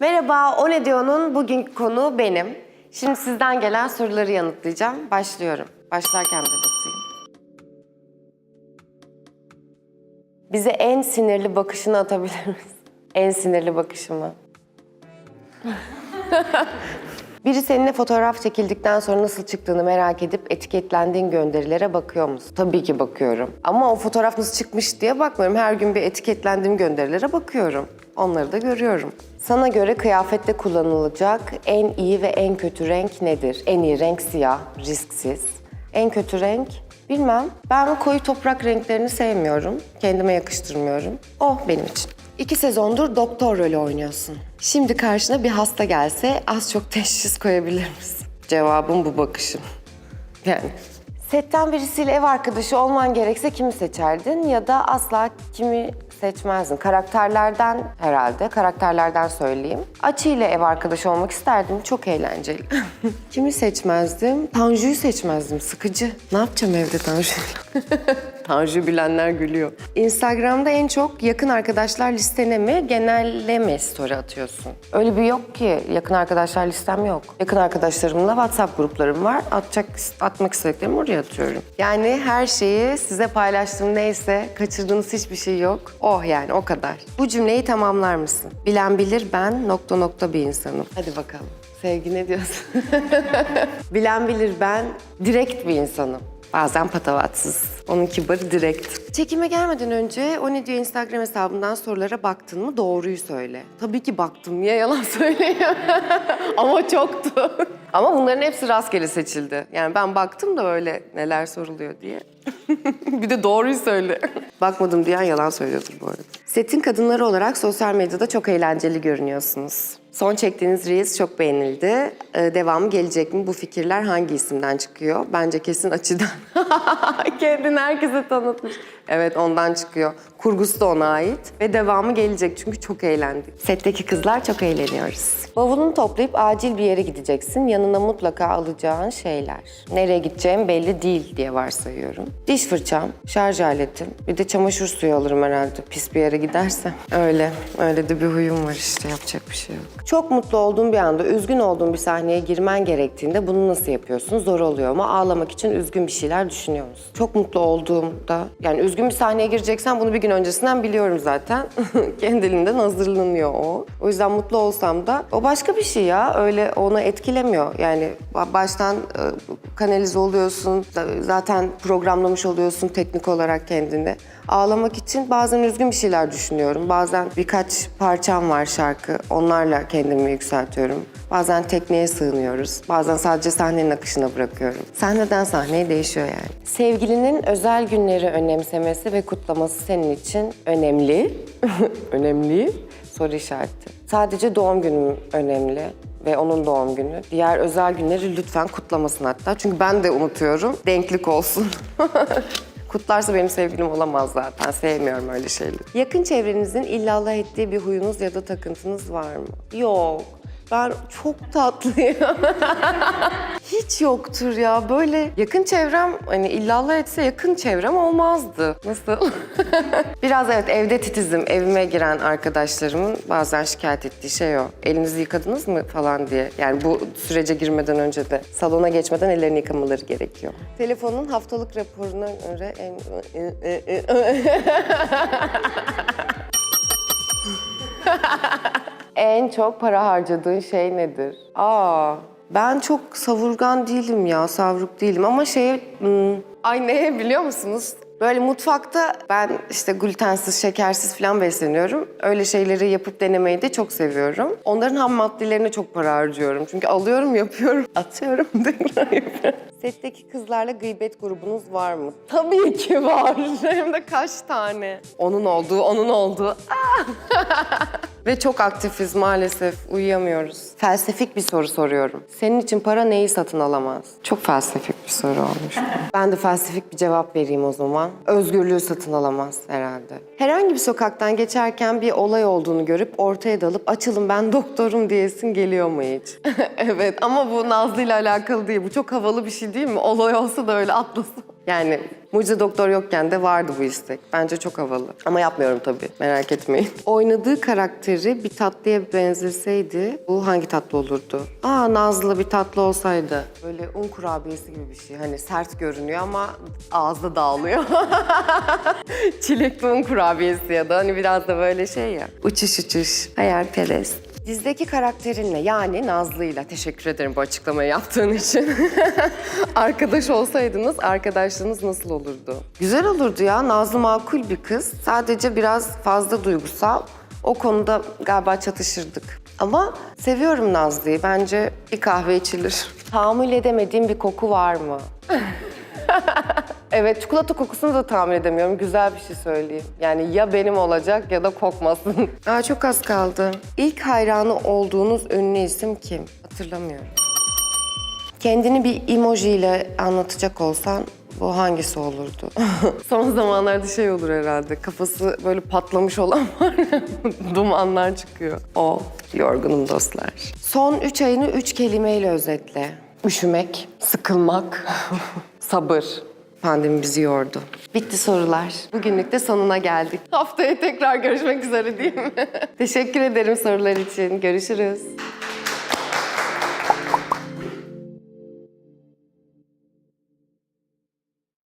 Merhaba, O Ne Diyor'un bugünkü konuğu benim. Şimdi sizden gelen soruları yanıtlayacağım. Başlıyorum. Başlarken de basayım. Bize en sinirli bakışını atabilir misin? En sinirli bakışımı. Biri seninle fotoğraf çekildikten sonra nasıl çıktığını merak edip etiketlendiğin gönderilere bakıyor musun? Tabii ki bakıyorum. Ama o fotoğraf nasıl çıkmış diye bakmıyorum. Her gün bir etiketlendiğim gönderilere bakıyorum. Onları da görüyorum. Sana göre kıyafette kullanılacak en iyi ve en kötü renk nedir? En iyi renk siyah, risksiz. En kötü renk bilmem. Ben koyu toprak renklerini sevmiyorum. Kendime yakıştırmıyorum. O benim için. İki sezondur doktor rolü oynuyorsun. Şimdi karşına bir hasta gelse az çok teşhis koyabilir misin? Cevabım bu bakışım. Yani. Setten birisiyle ev arkadaşı olman gerekse kimi seçerdin ya da asla kimi seçmezdin? Karakterlerden herhalde, karakterlerden söyleyeyim. Açı ile ev arkadaşı olmak isterdim, çok eğlenceli. kimi seçmezdim? Tanju'yu seçmezdim, sıkıcı. Ne yapacağım evde Tanju'yla? Tanju bilenler gülüyor. Instagram'da en çok yakın arkadaşlar listene mi, genelle mi story atıyorsun? Öyle bir yok ki. Yakın arkadaşlar listem yok. Yakın arkadaşlarımla WhatsApp gruplarım var. Atacak, atmak istediklerimi oraya atıyorum. Yani her şeyi size paylaştığım neyse kaçırdığınız hiçbir şey yok. Oh yani o kadar. Bu cümleyi tamamlar mısın? Bilen bilir ben nokta nokta bir insanım. Hadi bakalım. Sevgi ne diyorsun? Bilen bilir ben direkt bir insanım. Bazen patavatsız. Onun kibarı direkt. Çekime gelmeden önce o ne diyor Instagram hesabından sorulara baktın mı? Doğruyu söyle. Tabii ki baktım. Niye yalan söyleyeyim? Ama çoktu. Ama bunların hepsi rastgele seçildi. Yani ben baktım da öyle neler soruluyor diye. bir de doğruyu söyle. Bakmadım diyen yalan söylüyordur bu arada. Setin kadınları olarak sosyal medyada çok eğlenceli görünüyorsunuz. Son çektiğiniz Reels çok beğenildi. Ee, devamı gelecek mi? Bu fikirler hangi isimden çıkıyor? Bence kesin açıdan. Kendini herkese tanıtmış. Evet ondan çıkıyor. Kurgusu da ona ait. Ve devamı gelecek çünkü çok eğlendik. Setteki kızlar çok eğleniyoruz. Bavulunu toplayıp acil bir yere gideceksin. Yanına mutlaka alacağın şeyler. Nereye gideceğim belli değil diye varsayıyorum. Diş fırçam, şarj aletim, bir de çamaşır suyu alırım herhalde pis bir yere gidersem. Öyle, öyle de bir huyum var işte yapacak bir şey yok. Çok mutlu olduğun bir anda üzgün olduğun bir sahneye girmen gerektiğinde bunu nasıl yapıyorsun? Zor oluyor mu? Ağlamak için üzgün bir şeyler düşünüyor musun? Çok mutlu olduğumda, yani üzgün bir sahneye gireceksen bunu bir gün öncesinden biliyorum zaten. Kendiliğinden hazırlanıyor o. O yüzden mutlu olsam da o başka bir şey ya. Öyle onu etkilemiyor. Yani ba- baştan e, kanalize oluyorsun. Zaten programlamış oluyorsun teknik olarak kendini. Ağlamak için bazen üzgün bir şeyler düşünüyorum. Bazen birkaç parçam var şarkı. Onlarla kendimi yükseltiyorum. Bazen tekneye sığınıyoruz. Bazen sadece sahnenin akışına bırakıyorum. Sahneden sahneye değişiyor yani. Sevgilinin özel günleri önemsemesi ve kutlaması senin için önemli. önemli. Soru işareti. Sadece doğum günüm önemli ve onun doğum günü. Diğer özel günleri lütfen kutlamasın hatta. Çünkü ben de unutuyorum. Denklik olsun. Kutlarsa benim sevgilim olamaz zaten. Sevmiyorum öyle şeyleri. Yakın çevrenizin illallah ettiği bir huyunuz ya da takıntınız var mı? Yok. Ben çok tatlıyım. Hiç yoktur ya. Böyle yakın çevrem hani illallah etse yakın çevrem olmazdı. Nasıl? Biraz evet evde titizim. Evime giren arkadaşlarımın bazen şikayet ettiği şey o. Elinizi yıkadınız mı falan diye. Yani bu sürece girmeden önce de salona geçmeden ellerini yıkamaları gerekiyor. Telefonun haftalık raporuna göre en... En çok para harcadığın şey nedir? Aa, ben çok savurgan değilim ya, savruk değilim ama şey... hmm, ay ne biliyor musunuz? Böyle mutfakta ben işte glutensiz, şekersiz falan besleniyorum. Öyle şeyleri yapıp denemeyi de çok seviyorum. Onların ham maddelerine çok para harcıyorum. Çünkü alıyorum, yapıyorum, atıyorum, tekrar yapıyorum. Setteki kızlarla gıybet grubunuz var mı? Tabii ki var. Hem de kaç tane. Onun olduğu, onun olduğu. Ve çok aktifiz maalesef. Uyuyamıyoruz. Felsefik bir soru soruyorum. Senin için para neyi satın alamaz? Çok felsefik bir soru olmuş. ben de felsefik bir cevap vereyim o zaman. Özgürlüğü satın alamaz herhalde. Herhangi bir sokaktan geçerken bir olay olduğunu görüp ortaya dalıp açılın ben doktorum diyesin geliyor mu hiç? evet ama bu Nazlı ile alakalı değil. Bu çok havalı bir şey değil mi? Olay olsa da öyle atlasın. Yani Mucize Doktor yokken de vardı bu istek. Bence çok havalı. Ama yapmıyorum tabii. Merak etmeyin. Oynadığı karakteri bir tatlıya benzeseydi bu hangi tatlı olurdu? Aa Nazlı bir tatlı olsaydı. Böyle un kurabiyesi gibi bir şey. Hani sert görünüyor ama ağızda dağılıyor. Çilekli un kurabiyesi ya da hani biraz da böyle şey ya. Uçuş uçuş. Hayalperest. Dizdeki karakterinle yani Nazlı'yla teşekkür ederim bu açıklamayı yaptığın için. Arkadaş olsaydınız arkadaşlığınız nasıl olurdu? Güzel olurdu ya. Nazlı makul bir kız. Sadece biraz fazla duygusal. O konuda galiba çatışırdık. Ama seviyorum Nazlı'yı. Bence bir kahve içilir. Tahammül edemediğim bir koku var mı? Evet, çikolata kokusunu da tahmin edemiyorum. Güzel bir şey söyleyeyim. Yani ya benim olacak ya da kokmasın. Aa, çok az kaldı. İlk hayranı olduğunuz ünlü isim kim? Hatırlamıyorum. Kendini bir emojiyle anlatacak olsan bu hangisi olurdu? Son zamanlarda şey olur herhalde. Kafası böyle patlamış olan var ya, dumanlar çıkıyor. O. Yorgunum dostlar. Son üç ayını üç kelimeyle özetle. Üşümek, sıkılmak, sabır. Pandemi bizi yordu. Bitti sorular. Bugünlük de sonuna geldik. Haftaya tekrar görüşmek üzere değil mi? Teşekkür ederim sorular için. Görüşürüz.